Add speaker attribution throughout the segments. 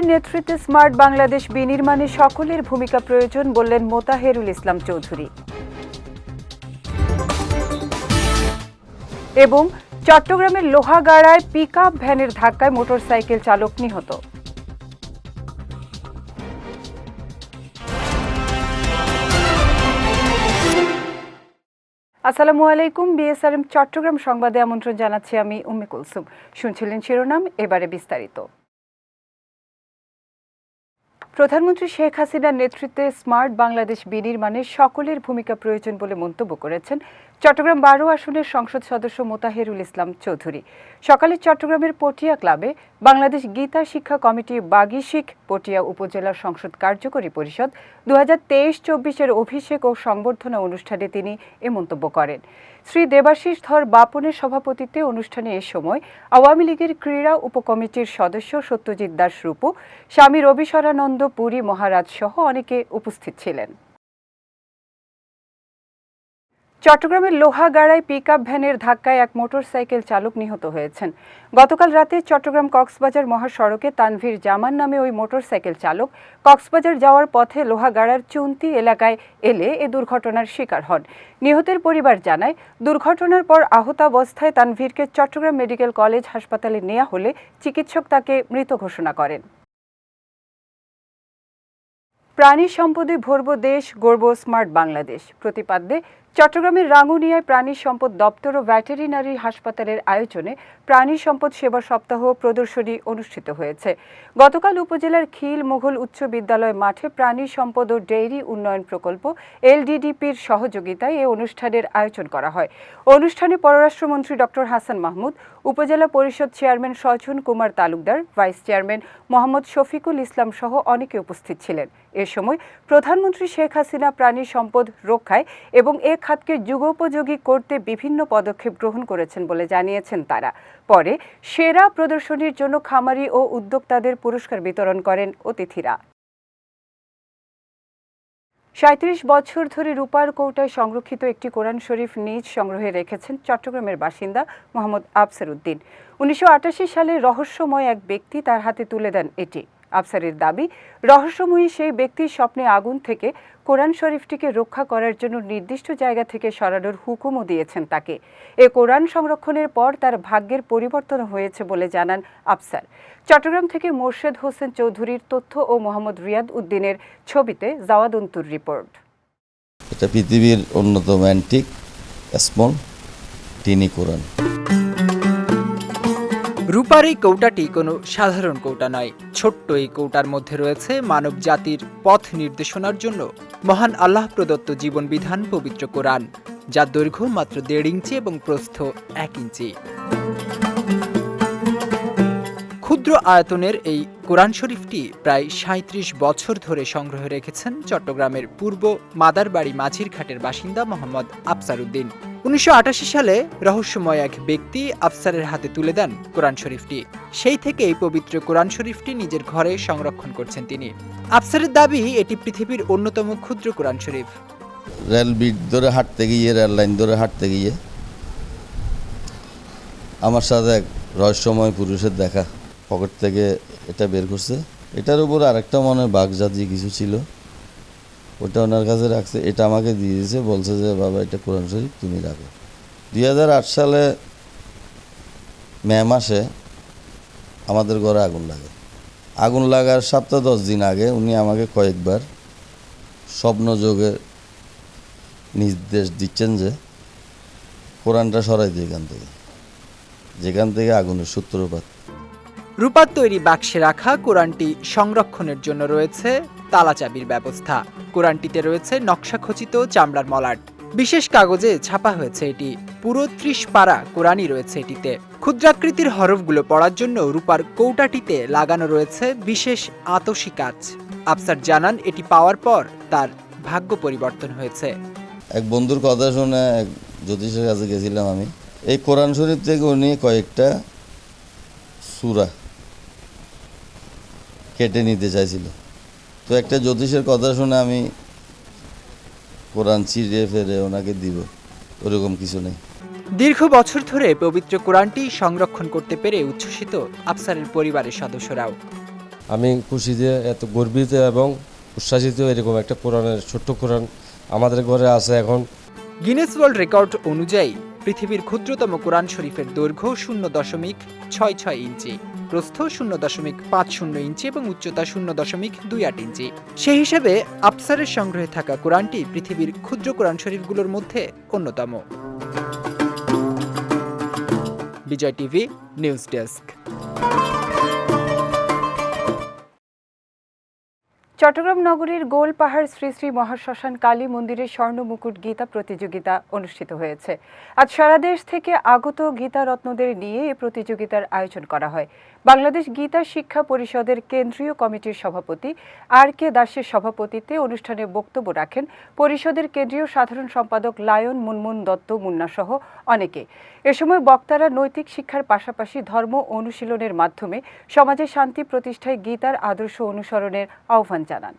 Speaker 1: প্রধানমন্ত্রীর নেতৃত্বে স্মার্ট বাংলাদেশ বিনির্মাণে সকলের ভূমিকা প্রয়োজন বললেন মোতাহেরুল ইসলাম চৌধুরী। এবং চট্টগ্রামের লোহাগাড়ায় পিক ভ্যানের ধাক্কায় মোটরসাইকেল চালক নিহত। আসসালামু আলাইকুম, বিএসআরএম চট্টগ্রাম সংবাদে আমন্ত্রণ জানাচ্ছি আমি উম্মে কুলসুম। শুনছিলেন শিরোনাম, এবারে বিস্তারিত। প্রধানমন্ত্রী শেখ হাসিনার নেতৃত্বে স্মার্ট বাংলাদেশ বিনির্মাণে সকলের ভূমিকা প্রয়োজন বলে মন্তব্য করেছেন চট্টগ্রাম বারো আসনের সংসদ সদস্য মোতাহেরুল ইসলাম চৌধুরী। সকালে চট্টগ্রামের পটিয়া ক্লাবে বাংলাদেশ গীতা শিক্ষা কমিটি বাগিশিক পটিয়া উপজেলা সংসদ কার্যকরী পরিষদ দু হাজার তেইশ চব্বিশের অভিষেক ও সংবর্ধনা অনুষ্ঠানে তিনি এ মন্তব্য করেন। শ্রী দেবাশিস ধর বাপনের সভাপতিত্বে অনুষ্ঠানে এ সময় আওয়ামী লীগের ক্রীড়া উপকমিটির সদস্য সত্যজিৎ দাস রূপু, স্বামী রবিশরানন্দ পুরী মহারাজ সহ অনেকে উপস্থিত ছিলেন। চট্টগ্রামের লোহাগাড়ায় পিক আপ ভ্যানের ধাক্কায় এক মোটরসাইকেল চালক নিহত হয়েছেন। গতকাল রাতে চট্টগ্রাম কক্সবাজার মহাসড়কে তানভীর জামান নামে ওই মোটরসাইকেল চালক কক্সবাজার যাওয়ার পথে লোহাগাড়ার চুন্তি এলাকায় এলে এ দুর্ঘটনার শিকার হন। নিহতের পরিবার জানায়, দুর্ঘটনার পর আহতাবস্থায় তানভীরকে চট্টগ্রাম মেডিকেল কলেজ হাসপাতালে নেওয়া হলে চিকিৎসক তাকে মৃত ঘোষণা করেন। প্রাণী সম্পদে ভরব দেশ গর্ব স্মার্ট বাংলাদেশ। প্রতিপাদ্যে চট্টগ্রামের রাঙ্গুনিয়ায় প্রাণী সম্পদ দপ্তর ও ভেটেরিনারি হাসপাতালের আয়োজনে প্রাণী সম্পদ সেবা সপ্তাহ প্রদর্শনী অনুষ্ঠিত হয়েছে। গতকাল উপজেলার খিল মুঘল উচ্চ বিদ্যালয় মাঠে প্রাণী সম্পদ ও ডেইরি উন্নয়ন প্রকল্প এলডিডিপির সহযোগিতায় এ অনুষ্ঠানের আয়োজন করা হয়। অনুষ্ঠানে পররাষ্ট্রমন্ত্রী ডক্টর হাসান মাহমুদ, উপজেলা পরিষদ chairman Sajan Kumar Talukdar, vice chairman Mohammad Shafiqul Islam সহ অনেকে উপস্থিত ছিলেন। এ সময় প্রধানমন্ত্রী শেখ হাসিনা প্রাণী সম্পদ রক্ষায় এবং এ খাতকে যুগোপযোগী করতে বিভিন্ন পদক্ষেপ গ্রহণ করেছেন বলে জানিয়েছেন তারা। পরে সেরা প্রদর্শনীর জন্য খামারি ও উদ্যোক্তাদের পুরস্কার বিতরণ করেন অতিথিরা। সাঁত্রিশ বছর ধরে রূপার কৌটায় সংরক্ষিত একটি কোরআন শরীফ নিজ সংগ্রহে রেখেছেন চট্টগ্রামের বাসিন্দা মোহাম্মদ আফসার উদ্দিন উনিশশো আটাশি সালে রহস্যময় এক ব্যক্তি তার হাতে তুলে দেন এটি। আফসারের দাবি, রহস্যময়ী সেই ব্যক্তির স্বপ্নে আগুন থেকে কোরআন শরীফটিকে রক্ষা করার জন্য নির্দিষ্ট জায়গা থেকে সরানোর হুকুমও দিয়েছেন তাকে। এ কোরআন সংরক্ষণের পর তার ভাগ্যের পরিবর্তন হয়েছে বলে জানান আফসার। চট্টগ্রাম থেকে মোর্শেদ হোসেন চৌধুরীর তথ্য ও মোহাম্মদ রিয়াদ উদ্দিনের ছবিতে জাওয়াদন্তুর রিপোর্ট।
Speaker 2: এটা পৃথিবীর অন্যতম অ্যান্টিক স্মল টিনি কোরআন।
Speaker 3: রূপার এই কৌটাটি কোনো সাধারণ কৌটা নয়। ছোট্ট এই কৌটার মধ্যে রয়েছে মানব জাতির পথ নির্দেশনার জন্য মহান আল্লাহ প্রদত্ত জীবন বিধান পবিত্র কোরআন, যার দৈর্ঘ্য মাত্র দেড় ইঞ্চি এবং প্রস্থ এক ইঞ্চি। ক্ষুদ্র আয়তনের এই কোরআন শরীফটি প্রায় সাঁত্রিশ বছর ধরে সংগ্রহে রেখেছেন চট্টগ্রামের পূর্ব মাদারবাড়ি মাঝির ঘাটের বাসিন্দা মোহাম্মদ আফসার উদ্দিন উনিশশো সালে রহস্যময় এক ব্যক্তি আফসারের হাতে তুলে দেন কোরআন শরীফটি। সেই থেকে এই পবিত্র কোরআন শরীফটি নিজের ঘরে সংরক্ষণ করছেন তিনি। আফসারের দাবি, এটি পৃথিবীর অন্যতম ক্ষুদ্র কোরআন শরীফ।
Speaker 2: রেল ধরে হাঁটতে গিয়ে, রেল লাইন ধরে হাঁটতে গিয়ে, আমার সাথে এক রহস্যময় পুরুষের দেখা। পকেট থেকে এটা বের করছে। এটার উপর আরেকটা মনে বাঘ জাতীয় কিছু ছিল। ওটা ওনার কাছে রাখছে, এটা আমাকে দিয়ে দিয়েছে, বলছে যে, বাবা, এটা কোরআন শরীফ, তুমি রাখো। দুই হাজার আট সালে মে মাসে আমাদের ঘরে আগুন লাগে। আগুন লাগার সপ্তাহ দশ দিন আগে উনি আমাকে কয়েকবার স্বপ্নযোগে নির্দেশ দিচ্ছেন যে, কোরআনটা সরাই দিই এখান থেকে। যেখান থেকে আগুনের সূত্রপাত
Speaker 3: রূপার তৈরি বাক্সে রাখা কোরআনটি সংরক্ষণের জন্য রয়েছে তালাচাবির ব্যবস্থা। কোরআনটিতে রয়েছে নকশাখচিত চামড়ার মলাট। বিশেষ কাগজে ছাপা হয়েছে এটি। পুরো ত্রিশ পারা কোরআনই রয়েছে এটিতে। ক্ষুদ্রাকৃতির হরফগুলো পড়ার জন্য রূপার কৌটাটিতে লাগানো রয়েছে বিশেষ আতসী কাজ আফসার জানান এটি পাওয়ার পর তার ভাগ্য পরিবর্তন হয়েছে।
Speaker 2: এক বন্ধুর কথা শুনে এক জ্যোতিষের কাছে গেছিলাম আমি। এই কোরআন শরীফ থেকে উনি কয়েকটা সুরা কেটে নিতে চাইছিল। তো একটা জ্যোতিষের কথা শুনে আমি কোরআন চিরিয়ে ফেরে ওনাকে দিব ওরকম কিছু নেই।
Speaker 3: দীর্ঘ বছর ধরে পবিত্র কোরআনটি সংরক্ষণ করতে পেরে উচ্ছ্বসিত আফসারের পরিবারের সদস্যরাও।
Speaker 4: আমি খুশি যে এত গর্বিত এবং উচ্ছ্বাসিত এরকম একটা কোরআনের ছোট্ট কোরআন আমাদের ঘরে আছে এখন।
Speaker 3: গিনেস ওয়ার্ল্ড রেকর্ড অনুযায়ী পৃথিবীর ক্ষুদ্রতম কোরআন শরীফের দৈর্ঘ্য শূন্য দশমিক ছয় ছয় ইঞ্চি। প্রস্থ শূন্য দশমিক পাঁচ শূন্য ইঞ্চি এবং উচ্চতা শূন্য দশমিক দুই আট ইঞ্চি। সেই হিসেবে আফসারের সংগ্রহে থাকা কোরআনটি পৃথিবীর ক্ষুদ্র কোরআন শরীফগুলোর মধ্যে অন্যতম। Bijoy TV, news desk.
Speaker 1: Chittagong নগরীর গোলপাহাড় শ্রী শ্রী মহাশ্মশান কালী মন্দিরে স্বর্ণ মুকুট গীতা প্রতিযোগিতা অনুষ্ঠিত হয়েছে। আজ সারা দেশ থেকে আগত গীতা রত্নদের নিয়ে এই প্রতিযোগিতার আয়োজন করা হয়। বাংলাদেশ গীতা শিক্ষা পরিষদের কেন্দ্রীয় কমিটির সভাপতি আর কে দাসের সভাপতিতে অনুষ্ঠানে বক্তব্য রাখেন পরিষদের কেন্দ্রীয় সাধারণ সম্পাদক লায়ন মুনমুন দত্ত মুন্না সহ অনেকে। এ সময় বক্তারা নৈতিক শিক্ষার পাশাপাশি ধর্ম অনুশীলনের মাধ্যমে সমাজে শান্তি প্রতিষ্ঠায় গীতার আদর্শ অনুসরণের আহ্বান জানান।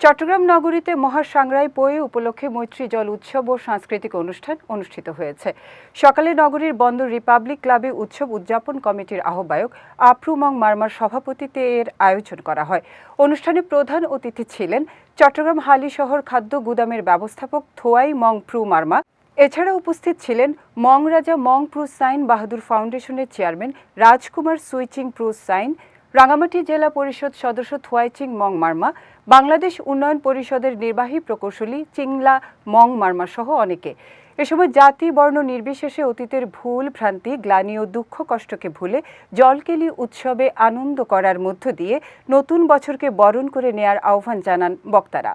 Speaker 1: চট্টগ্রাম নগরীতে মহাসাংরাই পোয়ে উপলক্ষে মৈত্রী জল উৎসব ও সাংস্কৃতিক অনুষ্ঠান অনুষ্ঠিত হয়েছে। সকালে নগরীর বন্দর রিপাবলিক ক্লাবে উৎসব উদযাপন কমিটির আহ্বায়ক আপ্রুমং মার্মার সভাপতিত্বে এর আয়োজন করা হয়। অনুষ্ঠানে প্রধান অতিথি ছিলেন চট্টগ্রাম হালি শহর খাদ্য গুদামের ব্যবস্থাপক থোয়াই মং প্রু মার্মা। এছাড়া উপস্থিত ছিলেন মং রাজা মং প্রুস সাইন বাহাদুর ফাউন্ডেশনের চেয়ারম্যান রাজকুমার সুইচিং প্রুস সাইন রাঙামাটি জেলা পরিষদ সদস্য থুয়াইচিং মং মার্মা বাংলাদেশ উন্নয়ন পরিষদের নির্বাহী প্রকৌশলী চিংলা মং মার্মা সহ অনেকে। এ সময় জাতি, বর্ণ নির্বিশেষে অতীতের ভুল, ভ্রান্তি, গ্লানি ও দুঃখ কষ্টকে ভুলে জলকেলি উৎসবে আনন্দ করার মধ্য দিয়ে নতুন বছরকে বরণ করে নেয়ার আহ্বান জানান বক্তারা।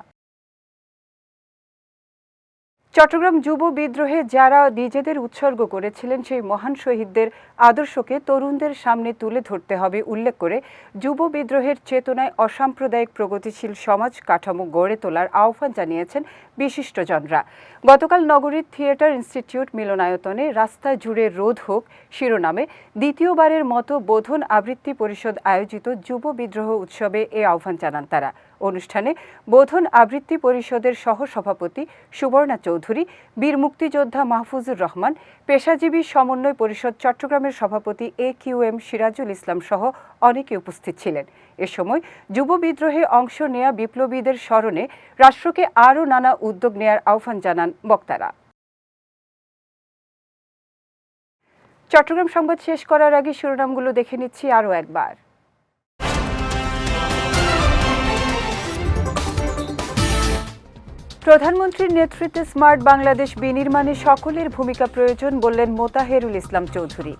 Speaker 1: চট্টগ্রাম যুব বিদ্রোহে যারা নিজেদের উৎসর্গ করেছিলেন, সেই মহান শহীদদের আদর্শকে তরুণদের সামনে তুলে ধরতে হবে, উল্লেখ করে যুব বিদ্রোহের চেতনায় অসাম্প্রদায়িক প্রগতিশীল সমাজ কাঠামো গড়ে তোলার আহ্বান জানিয়েছেন বিশিষ্টজনরা। গতকাল নগরীর থিয়েটার ইনস্টিটিউট মিলনায়তনে রাস্তা জুড়ে রোধ হোক শিরোনামে দ্বিতীয়বারের মতো বোধন আবৃত্তি পরিষদ আয়োজিত যুব বিদ্রোহ উৎসবে এ আহ্বান জানান তারা। অনুষ্ঠানে বোধন আবৃত্তি পরিষদের সহসভাপতি সুবর্ণা চৌধুরী, বীর মুক্তিযোদ্ধা মাহফুজুর রহমান, পেশাজীবী সমন্বয় পরিষদ চট্টগ্রামের সভাপতি A Q M Sirajul Islam সহ অনেকে উপস্থিত ছিলেন। এ সময় যুব বিদ্রোহে অংশ নেয়া বিপ্লবীদের স্মরণে রাষ্ট্রকে আরও নানা উদ্যোগ নেয়ার আহ্বান জানান বক্তারা। চট্টগ্রাম সংবাদ শেষ করার আগে শিরোনামগুলো দেখে নিচ্ছি আরও একবার। প্রধানমন্ত্রীর নেতৃত্বে স্মার্ট বাংলাদেশ বিনির্মাণে সকলের ভূমিকা প্রয়োজন বললেন মোতাহেরুল ইসলাম চৌধুরী।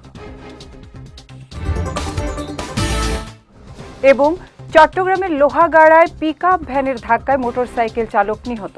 Speaker 1: এবং চট্টগ্রামের লোহাগাড়ায় পিক ভ্যানের ধাক্কায় মোটরসাইকেল চালক নিহত।